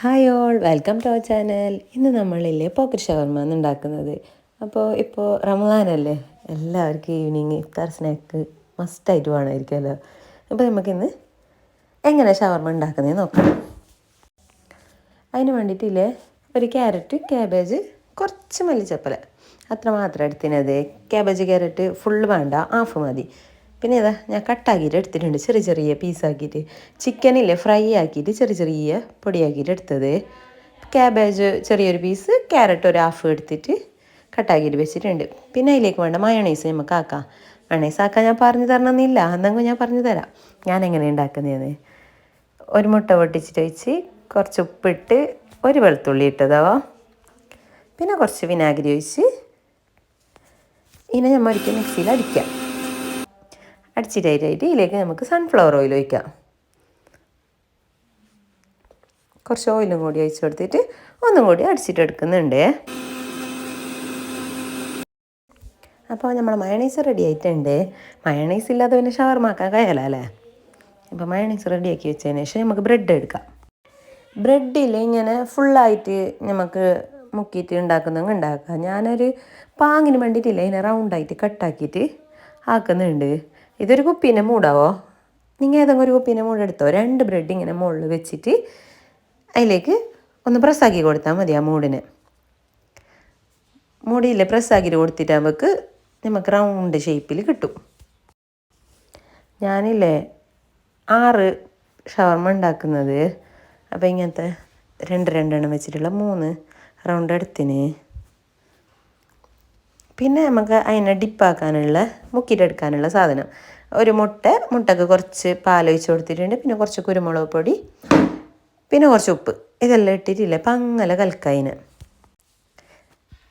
Hi all welcome to our channel ഇന്ന് നമ്മളില്ലേ pocket ഷവർമ ഉണ്ടാക്കുന്നത്. അപ്പോൾ ഇപ്പോൾ റമദാനല്ലേ? എല്ലാവർക്കും ഈവനിങ് ഇഫ്താർ സ്നാക്ക് മസ്റ്റായിട്ട് വേണമായിരിക്കുമല്ലോ. അപ്പോൾ നമുക്കിന്ന് എങ്ങനെ ഷവർമ ഉണ്ടാക്കുന്നത് നോക്കാം. അതിന് വേണ്ടിയിട്ടില്ലേ ഒരു ക്യാരറ്റ് ക്യാബേജ് കുറച്ച് മല്ലിച്ചപ്പല. അത്ര മാത്രം എടുത്തിനത്. ക്യാബേജ് ക്യാരറ്റ് ഫുള്ള് വേണ്ട ഹാഫ് മതി. പിന്നെ ഇതാ ഞാൻ കട്ടാക്കിയിട്ട് എടുത്തിട്ടുണ്ട് ചെറിയ ചെറിയ പീസാക്കിയിട്ട് ചിക്കനില്ലേ ഫ്രൈ ആക്കിയിട്ട് ചെറിയ ചെറിയ പൊടിയാക്കിയിട്ട് എടുത്തത്. ക്യാബേജ് ചെറിയൊരു പീസ് ക്യാരറ്റ് ഒരു ഹാഫ് എടുത്തിട്ട് കട്ടാക്കിയിട്ട് വെച്ചിട്ടുണ്ട്. പിന്നെ അതിലേക്ക് വേണ്ട മയണൈസ് നമുക്ക് ആക്കാം. മയണൈസ് ആക്കാൻ ഞാൻ പറഞ്ഞു തരണമെന്നില്ല. എന്നെങ്കിൽ ഞാൻ പറഞ്ഞു തരാം. ഞാൻ എങ്ങനെ ഉണ്ടാക്കുന്നതെന്ന് ഒരു മുട്ട പൊട്ടിച്ചിട്ട് വെച്ച് കുറച്ച് ഉപ്പിട്ട് ഒരു വെളുത്തുള്ളി ഇട്ടതാവോ പിന്നെ കുറച്ച് വിനാഗിരി ഒഴിച്ച് ഇനി നമ്മൾ ഒരിക്കൽ മിക്സിയിൽ അടിക്കാം. അടിച്ചിട്ടായിട്ട് ഇതിലേക്ക് നമുക്ക് സൺഫ്ലവർ ഓയിൽ ഒഴിക്കാം. കുറച്ച് ഓയിലും കൂടി ഒഴിച്ച് കൊടുത്തിട്ട് ഒന്നും കൂടി അടിച്ചിട്ട് എടുക്കുന്നുണ്ട് അപ്പോൾ നമ്മൾ മയണൈസ് റെഡി ആയിട്ടുണ്ട്. മയണൈസ് ഇല്ലാതെ പിന്നെ ഷവർമാക്കാൻ കഴിയല അല്ലേ? അപ്പോൾ മയണൈസ് റെഡിയാക്കി വെച്ചതിന് ശേഷം നമുക്ക് ബ്രെഡ് എടുക്കാം. ബ്രെഡിൽ ഇങ്ങനെ ഫുള്ളായിട്ട് നമുക്ക് മുക്കിയിട്ട് ഉണ്ടാക്കുന്നതെങ്കിൽ ഉണ്ടാക്കാം. ഞാനൊരു പാങ്ങിന് വേണ്ടിയിട്ടില്ല ഇങ്ങനെ റൗണ്ടായിട്ട് കട്ടാക്കിയിട്ട് ആക്കുന്നുണ്ട്. ഇതൊരു കുപ്പീന്റെ മൂടാവോ? നിങ്ങൾ ഏതെങ്കിലും ഒരു കുപ്പീന്റെ മൂടെടുത്തോ രണ്ട് ബ്രെഡ് ഇങ്ങനെ മുകളിൽ വെച്ചിട്ട് അതിലേക്ക് ഒന്ന് പ്രസ്സാക്കി കൊടുത്താൽ മതി ആ മൂടിന്. മൂടിയില്ലേ പ്രസ്സാക്കിയിട്ട് കൊടുത്തിട്ട് നമുക്ക് നമുക്ക് റൗണ്ട് ഷേപ്പിൽ കിട്ടും. ഞാനില്ലേ ആറ് ഷവർമ ഉണ്ടാക്കുന്നത്. അപ്പോൾ ഇങ്ങനത്തെ രണ്ട് രണ്ടെണ്ണം വെച്ചിട്ടുള്ള മൂന്ന് റൗണ്ട് എടുത്തിന്. പിന്നെ നമുക്ക് അതിനെ ഡിപ്പാക്കാനുള്ള മുക്കിയിട്ടെടുക്കാനുള്ള സാധനം. ഒരു മുട്ട മുട്ടക്ക് കുറച്ച് പാലൊഴിച്ച് കൊടുത്തിട്ടുണ്ട്. പിന്നെ കുറച്ച് കുരുമുളക് പൊടി പിന്നെ കുറച്ച് ഉപ്പ്. ഇതെല്ലാം ഇട്ടിട്ടില്ലേ? പങ്ങല കൽക്കതിന്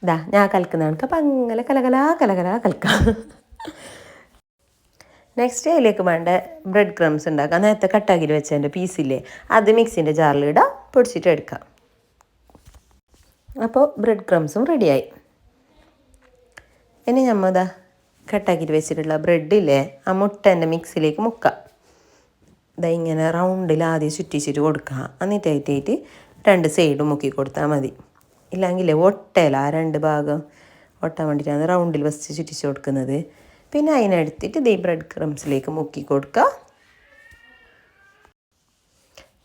ഇതാ ഞാൻ കലക്കുന്ന കണക്ക് പങ്ങല കലകല കലകല കലക്കാം നെക്സ്റ്റ് അതിലേക്ക് വേണ്ട ബ്രെഡ് ക്രംസ് ഉണ്ടാക്കാം. നേരത്തെ കട്ടാക്കി വെച്ചതിന്റെ പീസില്ലേ അത് മിക്സിന്റെ ജാറിലിടാം പൊടിച്ചിട്ട് എടുക്കാം. അപ്പോൾ ബ്രെഡ് ക്രംസും റെഡിയായി ഇനി നമ്മുടെ ഇതാ കട്ടാക്കിയിട്ട് വെച്ചിട്ടുള്ള ബ്രെഡില്ലേ ആ മുട്ടേന്റെ മിക്സിലേക്ക് മുക്കാം. ഇതാ ഇങ്ങനെ റൗണ്ടിൽ ആദ്യം ചുറ്റിച്ചിട്ട് കൊടുക്കുക എന്നിട്ടായിട്ടായിട്ട് രണ്ട് സൈഡും മുക്കി കൊടുത്താൽ മതി. ഇല്ലെങ്കിൽ ഒട്ടല ആ രണ്ട് ഭാഗം ഒട്ടാൻ വേണ്ടിയിട്ടാണ് റൗണ്ടിൽ വച്ച് ചുറ്റിച്ച് കൊടുക്കുന്നത്. പിന്നെ അതിനെടുത്തിട്ട് ദീ ബ്രെഡ് ക്രംസിലേക്ക് മുക്കി കൊടുക്കുക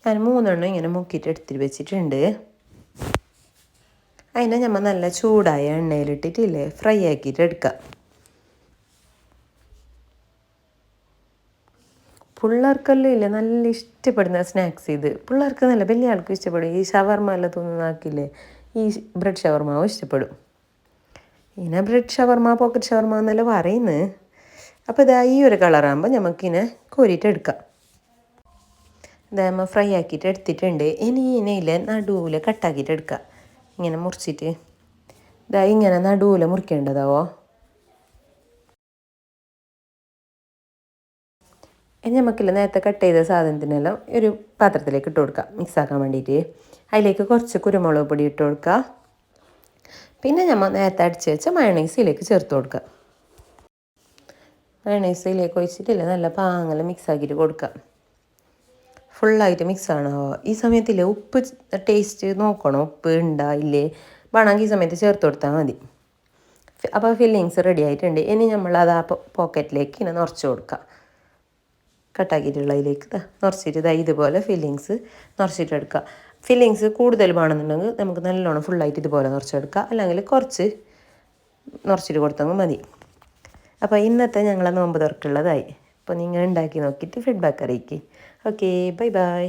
ഞാൻ മൂന്നെണ്ണം ഇങ്ങനെ മുക്കിയിട്ട് എടുത്തിട്ട് വെച്ചിട്ടുണ്ട്. അതിനെ നമ്മൾ നല്ല ചൂടായ എണ്ണയിലിട്ടിട്ടില്ലേ? ഫ്രൈ ആക്കിയിട്ട് എടുക്കാം. പിള്ളേർക്കെല്ലാം ഇല്ല? നല്ല ഇഷ്ടപ്പെടുന്ന സ്നാക്സ് ഇത്. പിള്ളേർക്ക് നല്ല വലിയ ആൾക്കും ഇഷ്ടപ്പെടും. ഈ ഷവർമ എല്ലാം തോന്നുന്നാക്കില്ലേ ഈ ബ്രെഡ് ഷവർമാവും ഇഷ്ടപ്പെടും. ഇങ്ങനെ ബ്രെഡ് ഷവർമ പോക്കറ്റ് ഷവർമ എന്നെല്ലാം പറയുന്നത് അപ്പോൾ ഇതാ ഈ ഒരു കളറാകുമ്പോൾ നമുക്കിനെ കോരിയിട്ട് എടുക്കാം. ഇതാകുമ്പോൾ ഫ്രൈ ആക്കിയിട്ട് എടുത്തിട്ടുണ്ട്. ഇനി ഇതിനെ നടുവിൽ കട്ടാക്കിയിട്ട് എടുക്കാം. ഇങ്ങനെ മുറിച്ചിട്ട്. ഇതാ ഇങ്ങനെ നടുവിൽ മുറിക്കേണ്ടതാവോ? ഇനി നമുക്കില്ല നേരത്തെ കട്ട് ചെയ്ത സാധനത്തിനെല്ലാം ഒരു പാത്രത്തിലേക്ക് ഇട്ട് കൊടുക്കാം മിക്സാക്കാൻ വേണ്ടിയിട്ട് അതിലേക്ക് കുറച്ച് കുരുമുളക് പൊടി ഇട്ട് കൊടുക്കുക പിന്നെ നമ്മൾ നേരത്തെ അടിച്ച് വെച്ച മയണൈസിലേക്ക് ചേർത്ത് കൊടുക്കുക മയണൈസിലേക്ക് ഒഴിച്ചിട്ടില്ല നല്ല പാങ്ങല മിക്സാക്കിയിട്ട് കൊടുക്കുക ഫുള്ളായിട്ട് മിക്സ് ആണോ. ഈ സമയത്തിൽ ഉപ്പ് ടേസ്റ്റ് നോക്കണം. ഉപ്പ് ഉണ്ടാ ഇല്ലേ? വേണമെങ്കിൽ ഈ സമയത്ത് ചേർത്ത് കൊടുത്താൽ മതി. അപ്പോൾ ഫില്ലിങ്സ് റെഡി ആയിട്ടുണ്ട്. ഇനി നമ്മൾ അത് ആ പോക്കറ്റിലേക്ക് ഇങ്ങനെ നിറച്ച് കൊടുക്കുക കട്ടാക്കിയിട്ടുള്ളതിലേക്ക് നിറച്ചിട്ട് ഇതാ ഇതുപോലെ ഫില്ലിങ്സ് നിറച്ചിട്ടെടുക്കുക ഫില്ലിങ്സ് കൂടുതൽ വേണമെന്നുണ്ടെങ്കിൽ നമുക്ക് നല്ലോണം ഫുള്ളായിട്ട് ഇതുപോലെ നിറച്ചെടുക്കുക അല്ലെങ്കിൽ കുറച്ച് നിറച്ചിട്ട് കൊടുത്തെങ്കിൽ മതി. അപ്പോൾ ഇന്നത്തെ ഞങ്ങളെ നോമ്പ് തുറക്കുള്ളതായി. അപ്പോൾ നിങ്ങൾ ഉണ്ടാക്കി നോക്കിയിട്ട് ഫീഡ്ബാക്ക് അറിയിക്കുക ഓക്കെ ബൈ ബൈ